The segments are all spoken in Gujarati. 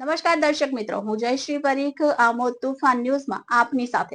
નમસ્કાર દર્શક મિત્રો, હું જયશ્રી પરીખ, આમોદ તુફાન ન્યૂઝમાં આપની સાથે.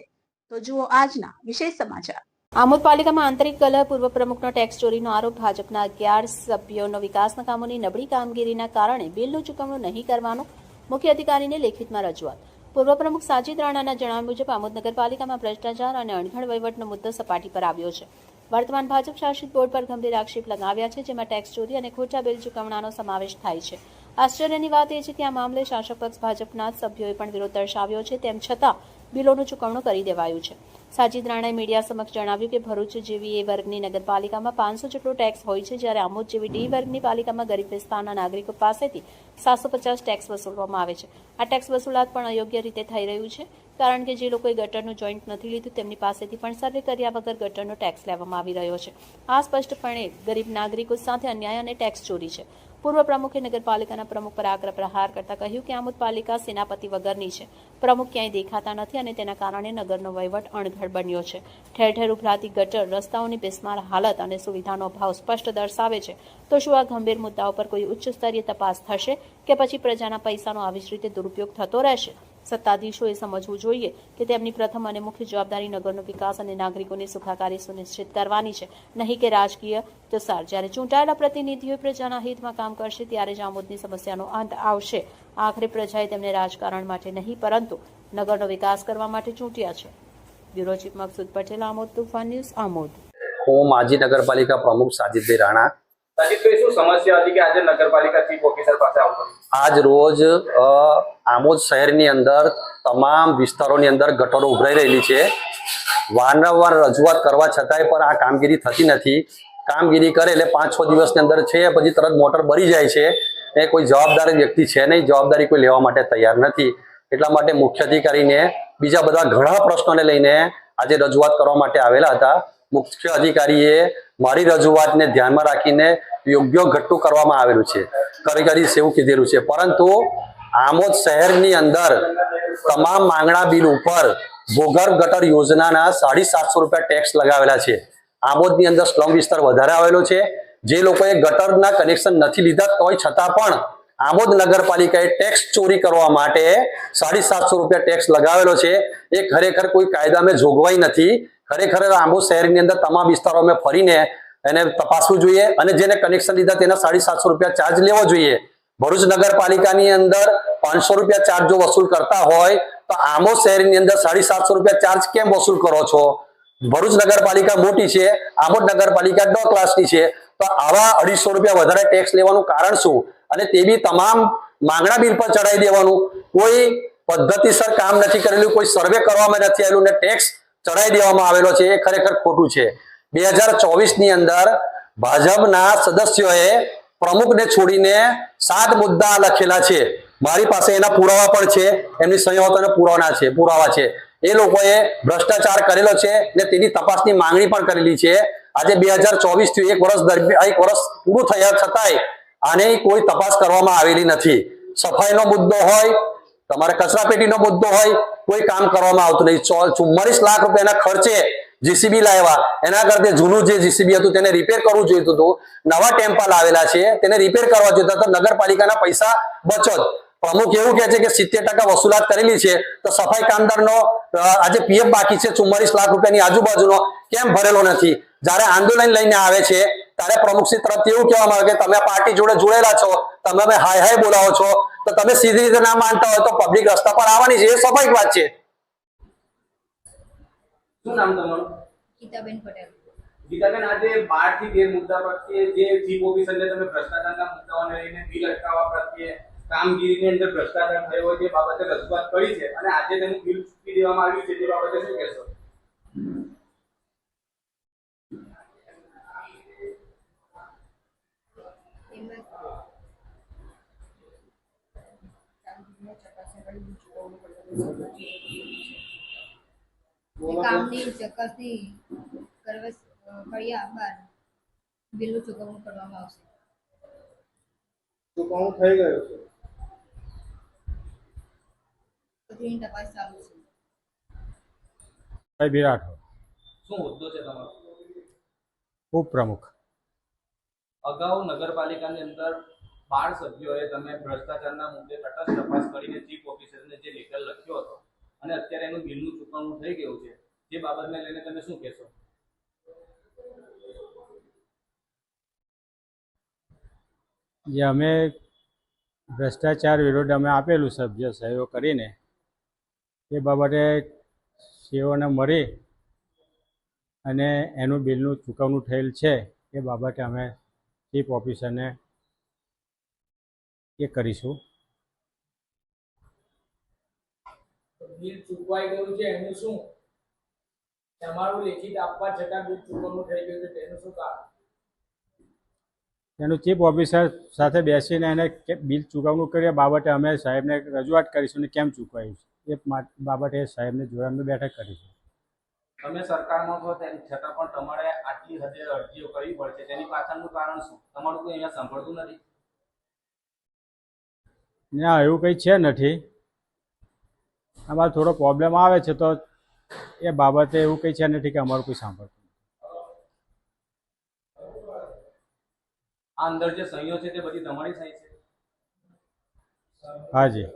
તો જુઓ આજના વિશેષ સમાચાર. આમોદ પાલિકામાં આંતરિક કલહ પૂર્વ પ્રમુખનો ટેક્સ ચોરીનો આરોપ ભાજપના અગિયાર સભ્યોનો વિકાસના કામોની નબળી કામગીરીના કારણે બિલનું ચૂકવણું નહીં કરવાનો મુખ્ય અધિકારીને લેખિતમાં રજૂઆત. પૂર્વ પ્રમુખ સાજીદ રાણાના જણાવ્યા મુજબ આમોદ નગરપાલિકામાં ભ્રષ્ટાચાર અને અણઘડ વહીવટનો મુદ્દો સપાટી પર આવ્યો છે. વર્તમાન ભાજપ શાસિત બોર્ડ પર ગંભીર આક્ષેપ લગાવ્યા છે, જેમાં ટેક્સ ચોરી અને ખોટા બિલ ચૂકવણાનો સમાવેશ થાય છે. આશ્ચર્યની વાત એ છે કે આ મામલે શાસક પક્ષ ભાજપના સભ્યોએ પણ વિરોધ દર્શાવ્યો છે, તેમ છતાં બિલોનું ચૂકવણું કરી દેવાયું છે. સાજીદ રાણાએ મીડિયા સમક્ષ જણાવ્યું કે ભરૂચ જેવી એ વર્ગની નગરપાલિકામાં પાંચસો જેટલો ટેક્સ હોય છે, જ્યારે આમોદ જેવી ડી વર્ગની પાલિકામાં ગરીબ વિસ્તારના નાગરિકો પાસેથી સાતસો પચાસ ટેક્સ વસૂલવામાં આવે છે. આ ટેક્સ વસૂલાત પણ અયોગ્ય રીતે થઈ રહ્યું છે, કારણ કે જે લોકોએ ગટરનું જોઈન્ટ નથી લીધું, તેમની પાસેથી પણ સર્વે કર્યા વગર ગટરનો ટેક્સ લેવામાં આવી રહ્યો છે. આ સ્પષ્ટપણે ગરીબ નાગરિકો સાથે અન્યાય અને ટેક્સ ચોરી છે. પૂર્વ પ્રમુખે નગરપાલિકાના પ્રમુખ પર આગ્રહ પ્રહાર કરતા કહ્યું કે આમોદ પાલિકા સેનાપતિ વગરની છે. પ્રમુખ ક્યાંય દેખાતા નથી અને તેના કારણે નગરનો વહીવટ અણઘડ બન્યો છે. ઠેર ઠેર ઉભરાતી ગટર, રસ્તાઓની બિસ્માર હાલત અને સુવિધાનો અભાવ સ્પષ્ટ દર્શાવે છે. તો શું આ ગંભીર મુદ્દાઓ પર કોઈ ઉચ્ચ સ્તરીય તપાસ થશે કે પછી પ્રજાના પૈસાનો આવી જ રીતે દુરુપયોગ થતો રહેશે? સત્તાધીશોએ સમજવું જોઈએ કે તેમની પ્રથમ અને મુખ્ય જવાબદારી નગરનો વિકાસ અને નાગરિકોની સુખાકારી સુનિશ્ચિત કરવાની છે. નહીં કે રાજકીય તસાર જ્યારે ચૂંટાયેલા પ્રતિનિધિઓ પ્રજાના હિતમાં કામ કરશે, ત્યારે જ આમોદની સમસ્યાનો અંત આવશે. આખરે પ્રજાએ તેમને રાજકારણ માટે નહીં, પરંતુ નગરનો વિકાસ કરવા માટે ચૂંટ્યા છે. Bureau chief Maksud Patel Amod Toofan news Amod. હું માજી નગરપાલિકા પ્રમુખ સાજિદભાઈ રાણા સાજીદભાઈ શું સમસ્યા હતી કે આજે નગરપાલિકા ચીફ ઓફિસર પાસે આવું આજ રોજ આમોદ શહેરની અંદર તમામ વિસ્તારોની અંદર ગટરો ઉભરાઈ રહેલી છે. વારંવાર રજૂઆત કરવા છતાંય પણ આ કામગીરી થતી નથી. કામગીરી કરે એટલે પાંચ છ દિવસની અંદર છે પછી તરત મોટર બળી જાય છે. એ કોઈ જવાબદાર વ્યક્તિ છે નહીં જવાબદારી કોઈ લેવા માટે તૈયાર નથી. એટલા માટે મુખ્ય અધિકારીને બીજા બધા ઘણા પ્રશ્નોને લઈને આજે રજૂઆત કરવા માટે આવેલા હતા. મુખ્ય અધિકારીએ મારી રજૂઆતને ધ્યાનમાં રાખીને યોગ્ય ઘટતું કરવામાં આવેલું છે. કરી કરીશ એવું કીધેલું છે. પરંતુ આમોદ શહેરની અંદર તમામ માંગણા બિલ ઉપર ભૂગર્ભ ગટર યોજનાના સાડી સાતસો રૂપિયા ટેક્સ લગાવેલા છે. આમોદની અંદર સ્લમ વિસ્તાર વધારે આવેલો છે. જે લોકોએ ગટરના કનેક્શન નથી લીધા, તોય છતાં પણ આમોદ નગરપાલિકાએ ટેક્સ ચોરી કરવા માટે સાડી સાતસો રૂપિયા ટેક્સ લગાવેલો છે. એ ખરેખર કોઈ કાયદામાં જોગવાઈ નથી. ખરેખર આંબો શહેરની અંદર તમામ વિસ્તારોમાં ફરીને એને તપાસવું જોઈએ અને જેને કનેક્શન લીધા તેના સાડી સાતસો રૂપિયા ચાર્જ લેવો જોઈએ. ભરૂચ નગરપાલિકાની અંદર પાંચસો રૂપિયા ચાર્જ જો વસૂલ કરતા હોય, તો આમોદ શહેરની અંદર સાડી સાતસો રૂપિયા ચાર્જ કેમ વસૂલ કરો છો? ભરૂચ નગરપાલિકા મોટી છે, આમોદ નગરપાલિકા ડ ક્લાસની છે. તો આવા અઢીસો રૂપિયા વધારે ટેક્સ લેવાનું કારણ શું? અને તે બી તમામ માંગણા બિલ પર ચડાવી દેવાનું. કોઈ પદ્ધતિસર કામ નથી કરેલું, કોઈ સર્વે કરવામાં નથી આવેલું ને ટેક્સ ચડાવી દેવામાં આવેલો છે, એ ખરેખર ખોટું છે. બે ચોવીસની અંદર ભાજપના સદસ્યોએ પ્રમુખને છોડીને સાત મુદ્દા લખેલા છે. મારી પાસે એના પુરાવા પણ છે, એમની સંયોગોના પુરાવા છે પુરાવા છે. એ લોકોએ ભ્રષ્ટાચાર કરેલો છે ને તેની તપાસની માંગણી પણ કરેલી છે. આજે બે હજાર ચોવીસથી એક વર્ષ દરમિયાન, એક વર્ષ પૂરું થયા છતાંય આની કોઈ તપાસ કરવામાં આવેલી નથી. સફાઈનો મુદ્દો હોય, તમારે કચરાપેટીનો મુદ્દો હોય, કોઈ કામ કરવામાં આવતું નહીં ચુમ્માલીસ લાખ રૂપિયાના ખર્ચે જીસીબી લાવ્યા. એના કરતા જૂનું જે જીસીબી હતું તેને રિપેર કરવું જોઈતું હતું. નવા ટેમ્પા લાવેલા છે, તેને રિપેર કરવા જોઈતા તો નગરપાલિકાના પૈસા બચત. પ્રમુખ એવું કહે છે કે સિત્તેર ટકા વસૂલાત કરેલી છે, તો સફાઈ કામદારનો આજે પીએફ બાકી છે ચુમ્માલીસ લાખ રૂપિયાની આજુબાજુનો કેમ ભરેલો નથી? જ્યારે આંદોલન લઈને આવે છે ત્યારે પ્રમુખસિંહ તરફથી એવું કહેવામાં આવે કે તમે પાર્ટી જોડે જોડેલા છો તમે હાય હાય બોલાવો છો તો તમે સીધી રીતે ના માનતા હોય તો પબ્લિક રસ્તા પર આવવાની છે એ સ્વાભાવિક વાત છે. શું નામ તમારું? ગીતાબેન પટેલ. ગીતાબેન આજે બારથી તેર મુદ્દા પ્રત્યે જે ચીફ ઓફિસરને તમે ભ્રષ્ટાચારના મુદ્દાઓને લઈને બિલ અટકાવવા પ્રત્યે કામગીરીની અંદર ભ્રષ્ટાચાર થયો હોય તે બાબતે રજૂઆત કરી છે અને આજે તેનું બિલ ચૂકી દેવામાં આવ્યું છે તે બાબતે શું કહેશો? કામની ચકાસણી કર્યા બાદ બિલનું ચૂકવણું કરવામાં આવશે. ચૂકવણું થઈ ગયું છે. પછીની તપાસ ચાલુ છે. ભાઈ વિરાટ શું મુદ્દો છે તમારો? ઉપપ્રમુખ. અગાઉ નગરપાલિકાની અંદર બાર સભ્યોએ તમે ભ્રષ્ટાચારના મુદ્દે તટસ્થ તપાસ કરીને ચીફ ઓફિસરને જે લેટર લખ્યો હતો અને અત્યારે એનું બિલનું ચૂકવણું થઈ ગયું છે, જે બાબતને લઈને તમે શું કહેશો? જે અમે ભ્રષ્ટાચાર વિરુદ્ધ અમે આપેલું સભ્ય સહયોગ કરીને, એ બાબતે સીઓને મળી અને એનું બિલનું ચૂકવણું થયેલ છે, એ બાબતે અમે ચીફ ઓફિસરને એ કરીશું. બિલ ચૂકવાઈ ગયું છે એનું શું? તમારું લેખિત આપવા છતાં બિલ ચૂકવણું થઈ ગયું છે તેનું શું કારણ? એનું ચીફ ઓફિસર સાથે બેસીને એને બિલ ચૂકવણું કરીએ બાબતે અમે સાહેબને રજૂઆત કરીશું અને કેમ ચૂકવાયું છે. એ બાબતે સાહેબને જોડાણ બેઠક કરીશું. તમે સરકારમાં છો તેમ છતાં પણ તમારે આટલી હદે અરજીઓ કરવી પડશે. તેની પાછળનું કારણ શું? તમારું કોઈ અહીંયા સાંભળતું નથી? ના એવું કંઈ છે નથી. અમારે થોડો પ્રોબ્લેમ આવે છે તો એ બાબતે એવું કંઈ છે નથી કે અમારું કોઈ સાંભળતું આ અંદર જે સહીઓ છે તે બધી તમારી સહી છે. હાજી